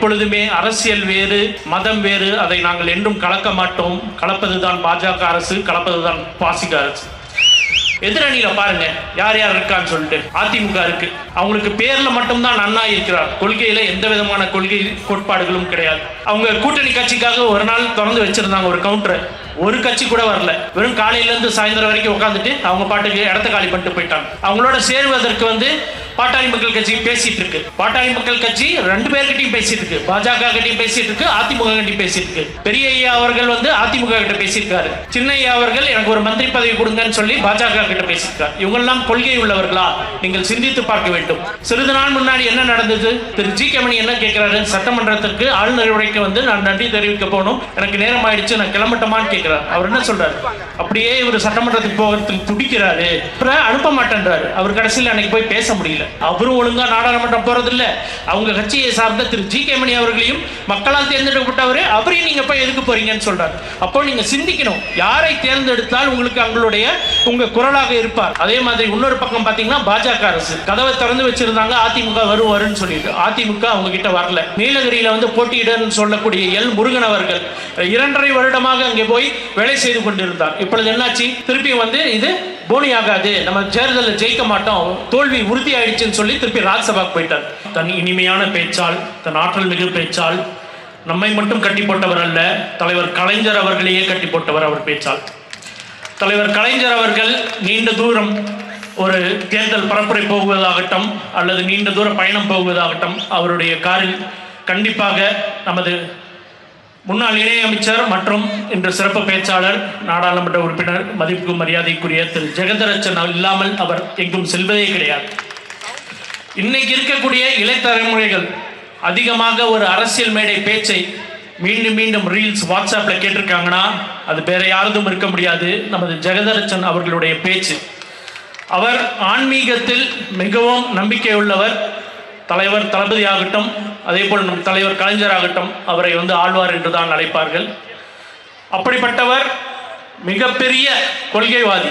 எப்பொழுதுமே அரசியல் வேறு மதம் வேறு. அதை நாங்கள் என்றும் கலக்க மாட்டோம். கலப்பதுதான் பாஜக அரசு கலப்பதுதான் பாசிக அரசு. எதிரணியில பாருங்க யார் யார் இருக்கான்னு சொல்லிட்டு. அதிமுக இருக்கு. அவங்களுக்கு பேர்ல மட்டும்தான் அண்ணா இருக்கிறார். கொள்கையில எந்த விதமான கொள்கை கோட்பாடுகளும் கிடையாது. அவங்க கூட்டணி கட்சிக்காக ஒரு நாள் திறந்து வச்சிருந்தாங்க ஒரு கவுண்டரை ஒரு கட்சி கூட வரல. வெறும் காலையில இருந்து சாயந்தரம் வரைக்கும் உட்காந்துட்டு அவங்க பாட்டுக்கு இடத்த காலி பண்ணிட்டு போயிட்டாங்க. அவங்களோட சேருவதற்கு வந்து பாட்டாளி மக்கள் கட்சி பேசிட்டு இருக்கு. பாட்டாளி மக்கள் கட்சி ரெண்டு பேர்கிட்டையும் பேசிட்டு இருக்கு. பாஜக கிட்டையும் பேசிட்டு இருக்கு. அதிமுக கிட்டையும் பேசிட்டு இருக்கு. பெரிய ஐயா அவர்கள் வந்து அதிமுக கிட்ட பேசியிருக்காரு. சின்ன ஐயா அவர்கள் எனக்கு ஒரு மந்திரி பதவி கொடுங்கன்னு சொல்லி பாஜக கிட்ட பேசியிருக்காரு. இவங்கெல்லாம் கொள்கை உள்ளவர்களா? நீங்கள் சிந்தித்து பார்க்க வேண்டும். சிறிது நாள் முன்னாடி என்ன நடந்தது? திரு ஜி கே மணி என்ன கேட்கிறாரு? சட்டமன்றத்திற்கு ஆளுநர் உரைக்கு வந்து நான் நன்றி தெரிவிக்க போகணும். எனக்கு நேரம் ஆயிடுச்சு நான் கிளம்பட்டமான்னு கேட்கிறார். அவர் என்ன சொல்றாரு? அப்படியே இவர் சட்டமன்றத்துக்கு போகிறதுக்கு துடிக்கிறாரு. அப்புறம் அனுப்ப மாட்டேன்றாரு. அவர் கடைசியில் அன்னைக்கு போய் பேச முடியல. அவரும் ஒழுங்கா நாடாளுமன்றம் போறதில்ல. அவங்க கட்சியை சார்ந்த திரு ஜி கே மணி அவர்களையும் மக்களால் தேர்ந்தெடுக்கப்பட்டவரே அவரையும் நீங்க போய் எதுக்கு போறீங்கன்னு சொல்றாரு. அப்போ நீங்க சிந்திக்கணும். யாரை தேர்ந்தெடுத்தால் உங்களுக்கு அவங்களுடைய உங்க குரலாக இருப்பார். அதே மாதிரி இன்னொரு பக்கம் பாத்தீங்கன்னா பாஜக அரசு. கதவை திறந்து வச்சிருந்தாங்க அதிமுக வரும் வரும்னு சொல்லிட்டு. அதிமுக அவங்க கிட்ட வரல. நீலகிரியில வந்து போட்டியிடன்னு சொல்லக்கூடிய எல் முருகன் அவர்கள் இரண்டரை வருடமாக அங்கே போய் வேலை செய்து கொண்டிருந்தார். இப்பொழுது என்னாச்சு? திருப்பி வந்து இது போனி ஆகாது நம்ம தேர்தலில் ஜெயிக்க மாட்டோம். தோல்வி உறுதி ஆயிடுச்சுன்னு சொல்லி திருப்பி ராஜ்சபாக்கு போயிட்டார். தன் இனிமையான பேச்சால் தன் ஆற்றல் மிகு பேச்சால் நம்மை மட்டும் கட்டி போட்டவர் அல்ல தலைவர் கலைஞர் அவர்களையே கட்டி போட்டவர் அவர் பேச்சால். தலைவர் கலைஞர் அவர்கள் நீண்ட தூரம் ஒரு தேர்தல் பரப்புரை போகுவதாகட்டும் அல்லது நீண்ட தூர பயணம் போகுவதாகட்டும் அவருடைய காரில் கண்டிப்பாக நமது முன்னாள் இணையமைச்சர் மற்றும் இன்று சிறப்பு பேச்சாளர் நாடாளுமன்ற உறுப்பினர் மதிப்பு மரியாதைக்குரிய திரு. ஜெகதரச்சன் இல்லாமல் அவர் எங்கும் செல்வதே கிடையாது. இன்னைக்கு இருக்கக்கூடிய இளைத்தலைமுறைகள் அதிகமாக ஒரு அரசியல் மேடை பேச்சை மீண்டும் மீண்டும் ரீல்ஸ் வாட்ஸ்அப்பில் கேட்டிருக்காங்கன்னா அது வேற யாரதும் இருக்க முடியாது. நமது ஜெகதரச்சன் அவர்களுடைய பேச்சு. அவர் ஆன்மீகத்தில் மிகவும் நம்பிக்கை உள்ளவர் தலைவர் தளபதி ஆகட்டும் அதே போல் நம் தலைவர் கலைஞராகட்டும் அவரை வந்து ஆழ்வார் என்று தான் அழைப்பார்கள். அப்படிப்பட்டவர் மிகப்பெரிய கொள்கைவாதி.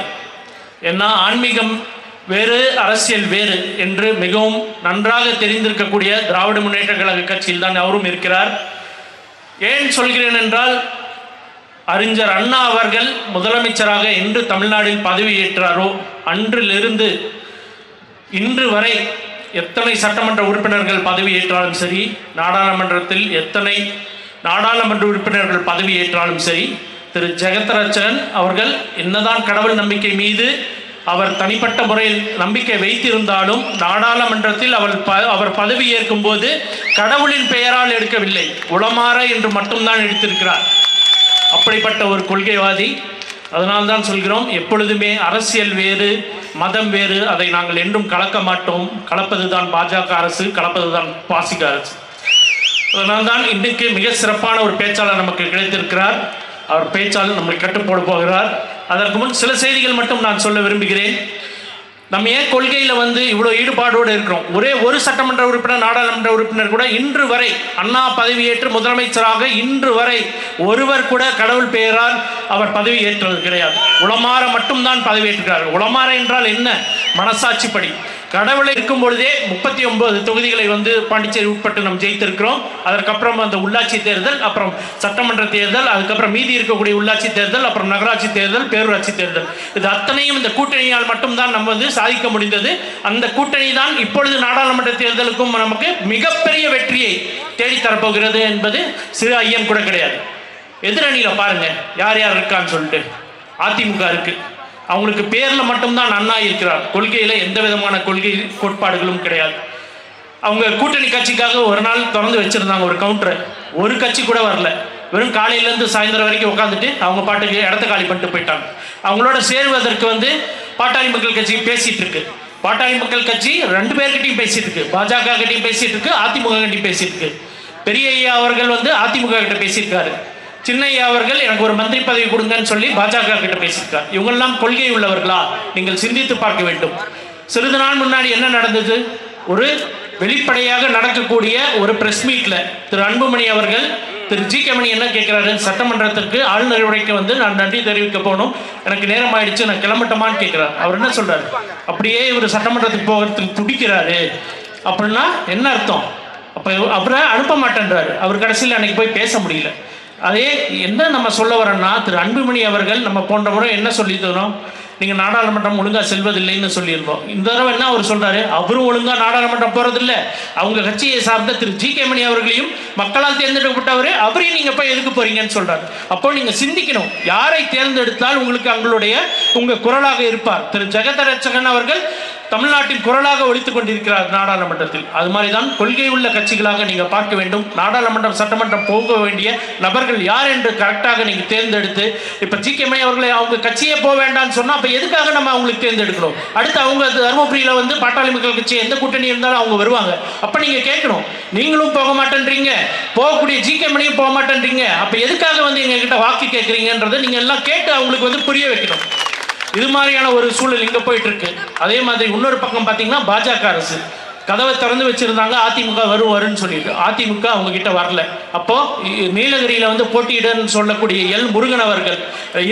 ஏன்னா ஆன்மீகம் வேறு அரசியல் வேறு என்று மிகவும் நன்றாக தெரிந்திருக்கக்கூடிய திராவிட முன்னேற்ற கழக கட்சியில் தான் அவரும் இருக்கிறார். ஏன் சொல்கிறேன் என்றால் அறிஞர் அண்ணா அவர்கள் முதலமைச்சராக என்று தமிழ்நாட்டில் பதவியேற்றாரோ அன்றிலிருந்து இன்று வரை எத்தனை சட்டமன்ற உறுப்பினர்கள் பதவியேற்றாலும் சரி நாடாளுமன்றத்தில் எத்தனை நாடாளுமன்ற உறுப்பினர்கள் பதவியேற்றாலும் சரி திரு. ஜெகத்ரட்சன் அவர்கள் என்னதான் கடவுள் நம்பிக்கை மீது அவர் தனிப்பட்ட முறையில் நம்பிக்கை வைத்திருந்தாலும் நாடாளுமன்றத்தில் அவர் ப- அவர் பதவியேற்கும் போது கடவுளின் பெயரால் எடுக்கவில்லை. உளமாற என்று மட்டும்தான் எடுத்திருக்கிறார். அப்படிப்பட்ட ஒரு கொள்கைவாதி. அதனால்தான் சொல்கிறோம் எப்பொழுதுமே அரசியல் வேறு மதம் வேறு அதை நாங்கள் என்றும் கலக்க மாட்டோம். கலப்பதுதான் பாஜக அரசு கலப்பதுதான் பாசிக அரசு. அதனால்தான் இன்றைக்கு மிக சிறப்பான ஒரு பேச்சாளர் நமக்கு கிடைத்திருக்கிறார். அவர் பேச்சாளர் நம்மை கட்டுப்போடு போகிறார். அதற்கு முன் சில செய்திகள் மட்டும் நான் சொல்ல விரும்புகிறேன். நம்ம ஏன் கொள்கையில் வந்து இவ்வளோ ஈடுபாடோடு இருக்கிறோம்? ஒரே ஒரு சட்டமன்ற உறுப்பினர் நாடாளுமன்ற உறுப்பினர் கூட இன்று வரை அண்ணா பதவியேற்று முதலமைச்சராக இன்று வரை ஒருவர் கூட கடவுள் பெயரால் அவர் பதவி ஏற்றது கிடையாது. உளமாற மட்டும்தான் பதவியேற்றுகிறார் உளமாற என்றால் என்ன? மனசாட்சிப்படி. கடவுளை இருக்கும் பொழுதே முப்பத்தி ஒன்பது தொகுதிகளை வந்து பாண்டிச்சேரி உட்பட்டு நம்ம ஜெயித்திருக்கிறோம். அதற்கப்புறம் அந்த உள்ளாட்சி தேர்தல் அப்புறம் சட்டமன்ற தேர்தல் அதுக்கப்புறம் மீதி இருக்கக்கூடிய உள்ளாட்சி தேர்தல் அப்புறம் நகராட்சி தேர்தல் பேரூராட்சி தேர்தல். இது அத்தனையும் இந்த கூட்டணியால் மட்டும்தான் நம்ம வந்து சாதிக்க முடிந்தது. அந்த கூட்டணி தான் இப்பொழுது நாடாளுமன்ற தேர்தலுக்கும் நமக்கு மிகப்பெரிய வெற்றியை தேடித்தரப்போகிறது என்பது சிறு ஐயம் கூட கிடையாது. எதிரணியில் பாருங்க யார் யார் இருக்கான்னு சொல்லிட்டு அதிமுக இருக்குது அவங்களுக்கு பேரில் மட்டும்தான் அண்ணா இருக்கிறார். கொள்கையில் எந்த விதமான கொள்கை கோட்பாடுகளும் கிடையாது. அவங்க கூட்டணி கட்சிக்காக ஒரு நாள் திறந்து வச்சிருந்தாங்க ஒரு கவுண்டரை ஒரு கட்சி கூட வரல. வெறும் காலையிலேருந்து சாயந்தரம் வரைக்கும் உட்காந்துட்டு அவங்க பாட்டுக்கு இடத்த காலி பண்ணிட்டு போயிட்டாங்க. அவங்களோட சேருவதற்கு வந்து பாட்டாளி மக்கள் கட்சி பேசிகிட்டு இருக்கு. பாட்டாளி மக்கள் கட்சி ரெண்டு பேர்கிட்டையும் பேசிட்டு இருக்கு. பாஜக கிட்டையும் பேசிட்டு இருக்கு அதிமுக கிட்டையும் பேசிட்டு இருக்கு. பெரிய ஐயா அவர்கள் வந்து அதிமுக கிட்ட பேசியிருக்காரு. சின்னையா அவர்கள் எனக்கு ஒரு மந்திரி பதவி கொடுங்கன்னு சொல்லி பாஜக கிட்ட பேசியிருக்கார். இவங்கெல்லாம் கொள்கை உள்ளவர்களா? நீங்கள் சிந்தித்து பார்க்க வேண்டும். சிறிது நாள் முன்னாடி என்ன நடந்தது? ஒரு வெளிப்படையாக நடக்கக்கூடிய ஒரு பிரஸ் மீட்ல திரு அன்புமணி அவர்கள் திரு ஜி கே மணி என்ன கேட்கிறாரு? சட்டமன்றத்திற்கு ஆளுநர் உரைக்கு வந்து நான் நன்றி தெரிவிக்க போகணும். எனக்கு நேரம் ஆயிடுச்சு நான் கிளம்பட்டமான்னு கேட்கிறார். அவர் என்ன சொல்றாரு? அப்படியே இவர் சட்டமன்றத்துக்கு போகிறதுக்கு துடிக்கிறாரு. அப்படின்னா என்ன அர்த்தம்? அப்போ அவரை அனுப்ப மாட்டேன்றாரு. அவர் கடைசியில் அன்னைக்கு போய் பேச முடியல. அதே என்ன நம்ம சொல்ல வரோன்னா திரு அன்புமணி அவர்கள் நம்ம போன்ற முறை என்ன சொல்லி நீங்கள் நாடாளுமன்றம் ஒழுங்காக செல்வதில்லைன்னு சொல்லியிருந்தோம். இந்த தடவை என்ன அவர் சொல்கிறாரு அவரும் ஒழுங்காக நாடாளுமன்றம் போகிறதில்ல அவங்க கட்சியை சார்ந்த திரு ஜி கே மணி அவர்களையும் மக்களால் தேர்ந்தெடுக்கப்பட்டவர் அவரையும் நீங்கள் போய் எதுக்கு போறீங்கன்னு சொல்கிறார் அப்போ நீங்கள் சிந்திக்கணும். யாரை தேர்ந்தெடுத்தால் உங்களுக்கு அவங்களுடைய உங்கள் குரலாக இருப்பார். திரு ஜெகதரட்சகன் அவர்கள் தமிழ்நாட்டின் குரலாக ஒழித்துக் கொண்டிருக்கிறார் நாடாளுமன்றத்தில். அது மாதிரி தான் கொள்கை உள்ள கட்சிகளாக நீங்க பார்க்க வேண்டும். நாடாளுமன்றம் சட்டமன்றம் போக வேண்டிய நபர்கள் யார் என்று கரெக்டாக நீங்க தேர்ந்தெடுத்து இப்ப ஜி கே மணி அவர்களை அவங்க கட்சியே போக வேண்டாம்னு சொன்னா அப்ப எதுக்காக நம்ம அவங்களுக்கு தேர்ந்தெடுக்கணும்? அடுத்து அவங்க தருமபுரியில வந்து பாட்டாளி மக்கள் கட்சி எந்த கூட்டணி இருந்தாலும் அவங்க வருவாங்க. அப்ப நீங்க கேட்கணும் நீங்களும் போக மாட்டேன்றீங்க. போகக்கூடிய ஜி கே மணியும் போக மாட்டேன்றீங்க. அப்ப எதுக்காக வந்து எங்ககிட்ட வாக்கு கேட்கறீங்கன்றதை நீங்க எல்லாம் கேட்டு அவங்களுக்கு வந்து புரிய வைக்கணும். இது மாதிரியான ஒரு சூழல் இங்க போயிட்டு இருக்கு அதே மாதிரி இன்னொரு பக்கம் பாத்தீங்கன்னா பாஜக அரசு. கதவை திறந்து வச்சிருந்தாங்க அதிமுக வரும் வரும்னு சொல்லிட்டு. அதிமுக அவங்க கிட்ட வரல. அப்போ நீலகிரியில வந்து போட்டியிடன்னு சொல்லக்கூடிய எல் முருகன் அவர்கள்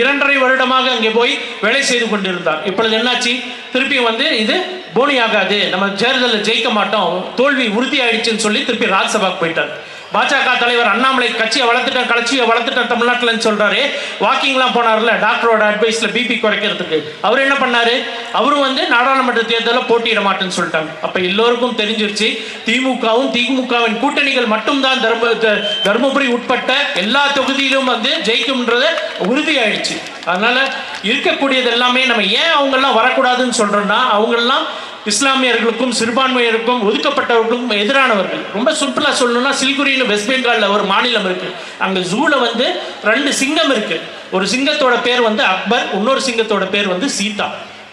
இரண்டரை வருடமாக அங்கே போய் வேலை செய்து கொண்டிருந்தார். இப்பொழுது என்னாச்சு? திருப்பி வந்து இது போனி ஆகாது நம்ம தேர்தலில் ஜெயிக்க மாட்டோம். தோல்வி உறுதி ஆயிடுச்சுன்னு சொல்லி திருப்பி ராஜ்சபாக்கு போயிட்டார். பாஜக தலைவர் அண்ணாமலை கட்சியை வளர்த்துட்டேன் கட்சியை வளர்த்துட்டேன் தமிழ்நாட்டில்னு சொல்றாரு. வாக்கிங்லாம் போனார்ல டாக்டரோட அட்வைஸ்ல பிபி குறைக்கிறதுக்கு. அவர் என்ன பண்ணாரு? அவரும் வந்து நாடாளுமன்ற தேர்தலில் போட்டியிட மாட்டேன்னு சொல்லிட்டாங்க. அப்ப எல்லோருக்கும் தெரிஞ்சிருச்சு திமுகவும் திமுகவின் கூட்டணிகள் மட்டும்தான் தர்ம த- தருமபுரி உட்பட்ட எல்லா தொகுதியிலும் வந்து ஜெயிக்கும்ன்றது உறுதியாயிடுச்சு. அதனால இருக்கக்கூடியது எல்லாமே நம்ம ஏன் அவங்கெல்லாம் வரக்கூடாதுன்னு சொல்றோம்னா அவங்கெல்லாம் இஸ்லாமியர்களுக்கும் சிறுபான்மையருக்கும் ஒதுக்கப்பட்டவர்களுக்கும் எதிரானவர்கள். ரொம்ப சிம்பிளா சொல்லணும்னா சில்குரின்னு வெஸ்ட் பெங்கால்ல ஒரு மாநிலம் இருக்கு. அங்க ஜூல வந்து ரெண்டு சிங்கம் இருக்கு. ஒரு சிங்கத்தோட பேர் வந்து அக்பர் இன்னொரு சிங்கத்தோட பேர் வந்து சீதா.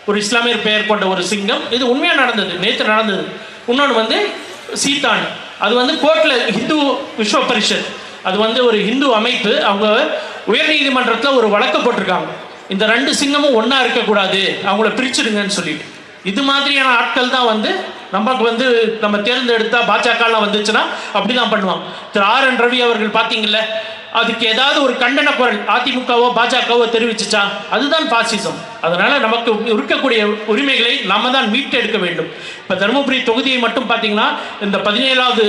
ஒரு இஸ்லாமியர் பெயர் கொண்ட ஒரு சிங்கம். இது உண்மையா நடந்தது நேற்று நடந்தது. இன்னொன்று வந்து சீதான் அது வந்து கோர்ட்ல ஹிந்து விஸ்வ பரிஷத். அது வந்து ஒரு ஹிந்து அமைப்பு. அவங்க உயர்நீதிமன்றத்தில் ஒரு வழக்கு போட்டிருக்காங்க. இந்த ரெண்டு சிங்கமும் ஒன்றா இருக்கக்கூடாது. அவங்கள பிரிச்சுடுங்கன்னு சொல்லிட்டு. இது மாதிரியான ஆட்கள் தான் வந்து நமக்கு வந்து நம்ம தேர்ந்தெடுத்தா பாஜகலாம் வந்துச்சுன்னா அப்படிதான் பண்ணுவாங்க. திரு ஆர் என் ரவி அவர்கள் பார்த்தீங்கல்ல அதுக்கு ஏதாவது ஒரு கண்டன குரல் அதிமுகவோ பாஜகவோ தெரிவிச்சுச்சா? அதுதான் பாசிசம். அதனால நமக்கு இருக்கக்கூடிய உரிமைகளை நம்ம தான் மீட்டெடுக்க வேண்டும். இப்போ தருமபுரி தொகுதியை மட்டும் பார்த்தீங்கன்னா இந்த பதினேழாவது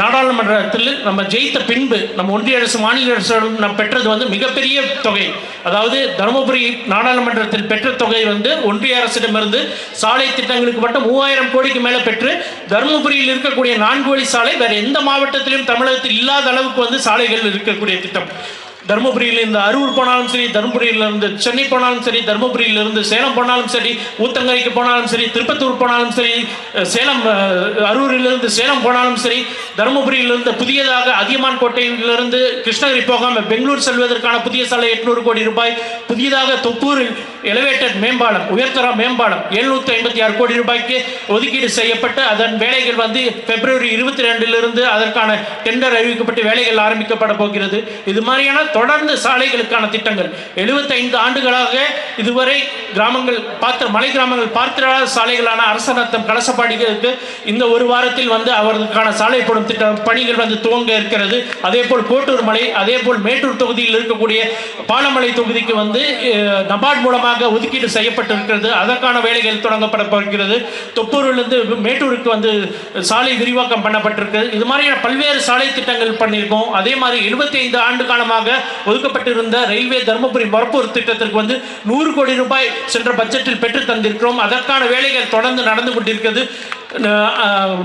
நாடாளுமன்றத்தில் நம்ம ஜெயித்த பின்பு நம்ம ஒன்றிய அரசு மாநில அரசு நம்ம பெற்றது வந்து மிகப்பெரிய தொகை. அதாவது தருமபுரி நாடாளுமன்றத்தில் பெற்ற தொகை வந்து ஒன்றிய அரசிடமிருந்து சாலை திட்டங்களுக்கு மட்டும் மூவாயிரம் கோடிக்கு மேலே பெற்று தருமபுரியில் இருக்கக்கூடிய நான்கு வழி சாலை வேறு எந்த மாவட்டத்திலும் தமிழகத்தில் இல்லாத அளவுக்கு வந்து சாலைகள் இருக்கக்கூடிய திட்டம். தருமபுரியில் இருந்து அரூர் போனாலும் சரி தருமபுரியிலிருந்து சென்னை போனாலும் சரி தருமபுரியிலிருந்து சேலம் போனாலும் சரி ஊத்தங்கரைக்கு போனாலும் சரி திருப்பத்தூர் போனாலும் சரி சேலம் அரூரிலிருந்து சேலம் போனாலும் சரி தருமபுரியிலிருந்து புதியதாக அதியமான் கோட்டையிலிருந்து கிருஷ்ணகிரி போகாமல் பெங்களூர் செல்வதற்கான புதிய சாலை எட்நூறு கோடி ரூபாய் புதியதாக தொப்பூரில் எலிவேட்டட் மேம்பாலம் உயர்தர மேம்பாலம் எழுநூத்தி ஐம்பத்தி ஆறு கோடி ரூபாய்க்கு ஒதுக்கீடு செய்யப்பட்டு அதன் வேலைகள் வந்து பிப்ரவரி இருபத்தி ரெண்டிலிருந்து அதற்கான டெண்டர் அறிவிக்கப்பட்டு வேலைகள் ஆரம்பிக்கப்பட போகிறது. இது மாதிரியான தொடர்ந்து சாலைகளுக்கான திட்டங்கள். 75 ஆண்டுகளாக இதுவரை கிராமங்கள் பார்த்த மலை கிராமங்கள் பார்த்திராத சாலைகளான அரசநத்தம் கலசப்பாடிகளுக்கு இந்த ஒரு வாரத்தில் வந்து அவர்களுக்கான சாலை போடும் திட்ட பணிகள் வந்து துவங்க இருக்கிறது. அதே போல் கோட்டூர் மலை அதே போல் மேட்டூர் தொகுதியில் இருக்கக்கூடிய பாலமலை தொகுதிக்கு வந்து நபார்ட் மூலமாக ஒதுக்கீடு செய்யப்பட்டிருக்கிறது. அதற்கான வேலைகள் தொடங்கப்பட போகிறது. தொப்பூரிலிருந்து மேட்டூருக்கு வந்து சாலை விரிவாக்கம் பண்ணப்பட்டிருக்கிறது இது மாதிரியான பல்வேறு சாலை திட்டங்கள் பண்ணியிருக்கோம். அதே மாதிரி 75 ஆண்டு காலமாக ஒதுக்கப்பட்டிருந்த ரயில்வே தருமபுரி மரப்பூர் திட்டத்திற்கு வந்து நூறு கோடி ரூபாய் சென்ற பட்ஜெட்டில் பெற்று தந்திருக்கிறோம். அதற்கான வேலைகள் தொடர்ந்து நடந்து கொண்டிருக்கிறது.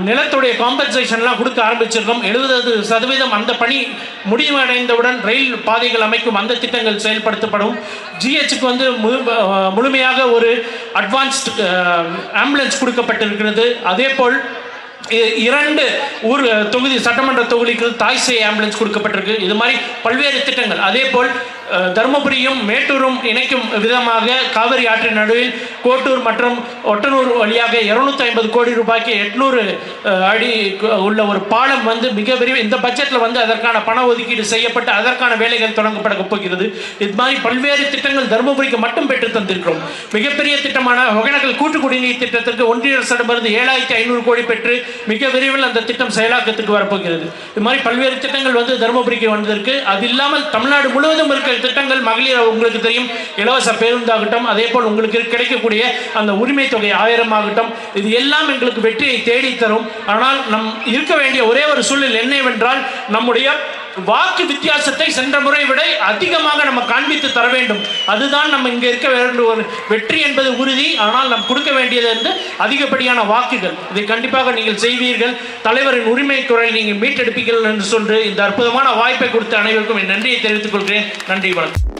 நிலத்துடைய காம்பன்சேஷன்லாம் கொடுக்க ஆரம்பிச்சிருக்கோம். எழுபது சதவீதம் அந்த பணி முடிவடைந்தவுடன் ரயில் பாதைகள் அமைக்கும் அந்த திட்டங்கள் செயல்படுத்தப்படும். ஜிஹெச்சுக்கு வந்து முழு- முழுமையாக ஒரு அட்வான்ஸ்டு ஆம்புலன்ஸ் கொடுக்கப்பட்டிருக்கிறது. அதே போல் இ- இரண்டு ஊர் தொகுதி சட்டமன்ற தொகுதிக்கு தாய் சேய் ஆம்புலன்ஸ் கொடுக்கப்பட்டிருக்கு. இது மாதிரி பல்வேறு திட்டங்கள். அதே போல் தருமபுரியும் மேட்டூரும் இணைக்கும் விதமாக காவிரி ஆற்றின் நடுவில் கோட்டூர் மற்றும் ஒட்டனூர் வழியாக இருநூத்தி ஐம்பது கோடி ரூபாய்க்கு எட்நூறு அடி உள்ள ஒரு பாலம் வந்து மிக விரைவில் இந்த பட்ஜெட்டில் வந்து அதற்கான பண ஒதுக்கீடு செய்யப்பட்டு அதற்கான வேலைகள் தொடங்கப்பட போகிறது. இது மாதிரி பல்வேறு திட்டங்கள் தருமபுரிக்கு மட்டும் பெற்று தந்திருக்கிறோம். மிகப்பெரிய திட்டமான ஒகேனக்கல் கூட்டு குடிநீர் திட்டத்திற்கு ஒன்றிய அரசிடமிருந்து ஏழாயிரத்தி ஐநூறு கோடி பெற்று மிக விரைவில் அந்த திட்டம் செயலாக்கத்துக்கு வரப்போகிறது. இது மாதிரி பல்வேறு திட்டங்கள் வந்து தருமபுரிக்கு வந்திருக்கு. அது இல்லாமல் தமிழ்நாடு முழுவதும் இருக்க திட்டங்கள் மகளிர் உங்களுக்கு தெரியும் இலவச பேருந்தாகட்டும் அதே போல் உங்களுக்கு கிடைக்கக்கூடிய அந்த உரிமை தொகை ஆயிரம் ஆகட்டும் இது எல்லாம் எங்களுக்கு வெற்றியை தேடி தரும். ஆனால் நம் இருக்க வேண்டிய ஒரே ஒரு சூழல் என்னவென்றால் நம்முடைய வாக்கு வித்தியாசத்தை சென்ற முறை விட அதிகமாக நம்ம காண்பித்து தர வேண்டும். அதுதான் நம்ம இங்கே இருக்க வேண்டிய ஒரு வெற்றி என்பது உறுதி. ஆனால் நாம் கொடுக்க வேண்டியது வந்து அதிகப்படியான வாக்குகள். இதை கண்டிப்பாக நீங்கள் செய்வீர்கள். தலைவரின் உரிமை குரல் நீங்கள் மீட்டெடுப்பீர்கள் என்று சொல்லி இந்த அற்புதமான வாய்ப்பை கொடுத்த அனைவருக்கும் என் நன்றியை தெரிவித்துக் கொள்கிறேன். நன்றி வணக்கம்.